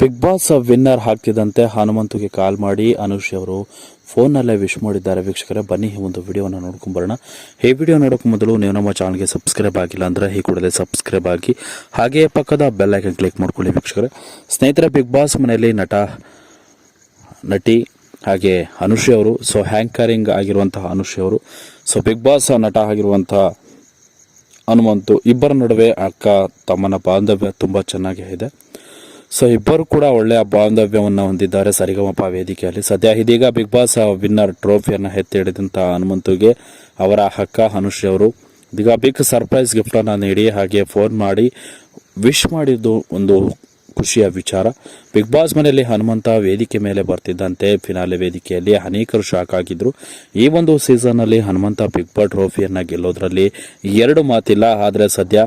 Big Boss winner ಹಾಕ್ತಿದ್ದಂತೆ ಹನುಮಂತುಗೆ call ಮಾಡಿ ಅನುಶ್ರೀ ಅವರು ಫೋನ್ನಲ್ಲೇ ವಿಶ್ ಮಾಡಿದ್ದಾರೆ. ವೀಕ್ಷಕರೇ, ಬನ್ನಿ ಒಂದು ವಿಡಿಯೋನ ನೋಡ್ಕೊಂಬರೋಣ ಈ ವಿಡಿಯೋ ನೋಡೋಕೆ ಮೊದಲು ನೀವು ನಮ್ಮ ಚಾನಲ್ಗೆ ಸಬ್ಸ್ಕ್ರೈಬ್ ಆಗಿಲ್ಲ ಅಂದರೆ ಈ ಕೂಡಲೇ ಸಬ್ಸ್ಕ್ರೈಬ್ ಆಗಿ, ಹಾಗೆಯೇ ಪಕ್ಕದ ಬೆಲ್ ಐಕನ್ ಕ್ಲಿಕ್ ಮಾಡ್ಕೊಳ್ಳಿ ವೀಕ್ಷಕರೇ. ಸ್ನೇಹಿತರೆ ಬಿಗ್ ಬಾಸ್ ಮನೆಯಲ್ಲಿ ನಟ, ನಟಿ ಹಾಗೆ ಅನುಶ್ರೀ ಅವರು ಸೊ ಹ್ಯಾಂಕರಿಂಗ್ ಆಗಿರುವಂತಹ ಅನುಶ್ರೀ ಅವರು ಸೊ ಬಿಗ್ ಬಾಸ್ ನಟ ಆಗಿರುವಂತಹ ಹನುಮಂತು, ಇಬ್ಬರ ನಡುವೆ ಅಕ್ಕ, ತಮ್ಮನ ಬಾಂಧವ್ಯ ತುಂಬ ಚೆನ್ನಾಗಿ ಇದೆ. ಸೊ ಇಬ್ಬರು ಕೂಡ ಒಳ್ಳೆಯ ಬಾಂಧವ್ಯವನ್ನು ಹೊಂದಿದ್ದಾರೆ ಸರಿಗಮಪ ವೇದಿಕೆಯಲ್ಲಿ. ಸದ್ಯ ಇದೀಗ ಬಿಗ್ ಬಾಸ್ ವಿನ್ನರ್ ಟ್ರೋಫಿಯನ್ನು ಎತ್ತಿ ಹಿಡಿದಂಥ ಹನುಮಂತುಗೆ ಅವರ ಅಕ್ಕ ಅನುಶ್ರೀ ಅವರು. ಇದೀಗ ಬಿಗ್ ಸರ್ಪ್ರೈಸ್ ಗಿಫ್ಟನ್ನು ನೀಡಿ, ಹಾಗೆ ಫೋನ್ ಮಾಡಿ ವಿಶ್ ಮಾಡಿದ್ದು ಒಂದು ಖುಷಿಯ ವಿಚಾರ. ಬಿಗ್ ಬಾಸ್ ಮನೆಯಲ್ಲಿ ಹನುಮಂತ ವೇದಿಕೆ ಮೇಲೆ ಬರ್ತಿದ್ದಂತೆ ಫಿನಾಲೆ ವೇದಿಕೆಯಲ್ಲಿ ಅನೇಕರು ಶಾಕ್ ಆಗಿದ್ರು. ಈ ಒಂದು ಸೀಸನ್ ಅಲ್ಲಿ ಹನುಮಂತ ಬಿಗ್ ಬಾಸ್ ಟ್ರೋಫಿಯನ್ನು ಗೆಲ್ಲೋದ್ರಲ್ಲಿ ಎರಡು ಮಾತಿಲ್ಲ. ಆದರೆ ಸದ್ಯ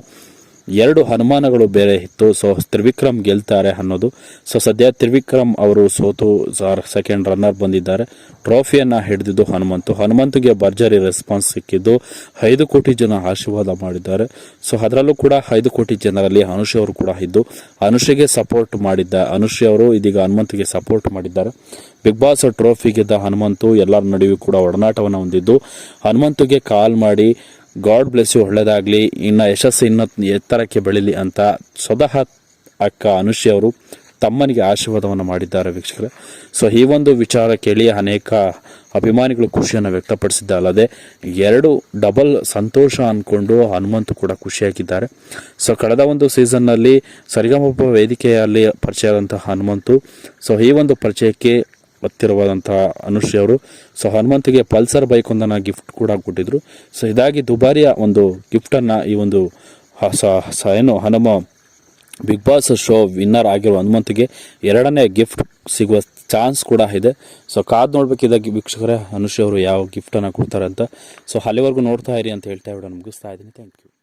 ಎರಡು ಅನುಮಾನಗಳು ಬೇರೆ ಇತ್ತು. ಸೊ ತ್ರಿವಿಕ್ರಮ್ ಗೆಲ್ತಾರೆ ಅನ್ನೋದು. ಸೊ ಸದ್ಯ ತ್ರಿವಿಕ್ರಮ್ ಅವರು ಸೋತು ಸೆಕೆಂಡ್ ರನ್ನರ್ ಬಂದಿದ್ದಾರೆ. ಟ್ರೋಫಿಯನ್ನು ಹಿಡಿದಿದ್ದು ಹನುಮಂತು. ಹನುಮಂತಿಗೆ ಭರ್ಜರಿ ರೆಸ್ಪಾನ್ಸ್ ಸಿಕ್ಕಿದ್ದು. ಐದು ಕೋಟಿ ಜನ ಆಶೀರ್ವಾದ ಮಾಡಿದ್ದಾರೆ. ಸೊ ಅದರಲ್ಲೂ ಕೂಡ ಐದು ಕೋಟಿ ಜನರಲ್ಲಿ ಅನುಷ್ ಅವರು ಕೂಡ ಇದ್ದು ಅನುಶ್ರೀಗೆ ಸಪೋರ್ಟ್ ಮಾಡಿದ್ದ ಅನುಷ್ ಅವರು ಇದೀಗ ಹನುಮಂತಿಗೆ ಸಪೋರ್ಟ್ ಮಾಡಿದ್ದಾರೆ. ಬಿಗ್ ಬಾಸ್ ಟ್ರೋಫಿ ಗೆದ್ದ ಹನುಮಂತು ಎಲ್ಲರ ನಡುವೆ ಕೂಡ ಒಡನಾಟವನ್ನು ಹೊಂದಿದ್ದು. ಹನುಮಂತಿಗೆ ಕಾಲ್ ಮಾಡಿ ಗಾಡ್ ಬ್ಲೆಸ್ ಯು ಒಳ್ಳೆಯದಾಗಲಿ ಇನ್ನು ಯಶಸ್ಸು ಇನ್ನು ಎತ್ತರಕ್ಕೆ ಬೆಳೀಲಿ ಅಂತ ಸ್ವತಃ ಅಕ್ಕ ಅನುಷ್ಯ ಅವರು ತಮ್ಮನಿಗೆ ಆಶೀರ್ವಾದವನ್ನು ಮಾಡಿದ್ದಾರೆ ವೀಕ್ಷಕರೇ. ಸೊ ಈ ಒಂದು ವಿಚಾರ ಕೇಳಿ ಅನೇಕ ಅಭಿಮಾನಿಗಳು ಖುಷಿಯನ್ನು ವ್ಯಕ್ತಪಡಿಸಿದ್ದ ಅಲ್ಲದೆ ಎರಡು ಡಬಲ್ ಸಂತೋಷ ಅಂದ್ಕೊಂಡು ಹನುಮಂತು ಕೂಡ ಖುಷಿಯಾಗಿದ್ದಾರೆ. ಸೊ ಕಳೆದ ಒಂದು ಸೀಸನ್ನಲ್ಲಿ ಸರಿಗಮಪ ವೇದಿಕೆಯಲ್ಲಿ ಪರಿಚಯ ಆದಂತಹ ಹನುಮಂತು ಸೊ ಈ ಒಂದು ಪರಿಚಯಕ್ಕೆ ಹತ್ತಿರವಾದಂತಹ ಅನುಶ್ರೀ ಅವರು. ಸೊ ಹನುಮಂತಿಗೆ ಪಲ್ಸರ್ ಬೈಕ್ ಒಂದನ್ನು ಗಿಫ್ಟ್ ಕೂಡ ಕೊಟ್ಟಿದ್ರು. ಸೊ ಇದಾಗಿ ದುಬಾರಿಯ ಒಂದು ಗಿಫ್ಟನ್ನು ಈ ಒಂದು ಸ- ಏನು, Hanuma Bigg Boss show winner ಆಗಿರೋ ಹನುಮಂತಿಗೆ ಎರಡನೇ ಗಿಫ್ಟ್ ಸಿಗುವ ಚಾನ್ಸ್ ಕೂಡ ಇದೆ. ಸೊ ಕಾದ್ ನೋಡ್ಬೇಕಿದ್ದ ವೀಕ್ಷಕರೇ, ಅನುಶ್ರೀ ಅವರು ಯಾವ ಗಿಫ್ಟನ್ನು ಕೊಡ್ತಾರೆ ಅಂತ. ಸೊ ಅಲ್ಲಿವರೆಗೂ ನೋಡ್ತಾ ಇರಿ ಅಂತ ಹೇಳ್ತಾ ವಿಡಿಯೋ ಮುಗಿಸ್ತಾ ಇದ್ದೀನಿ. Thank you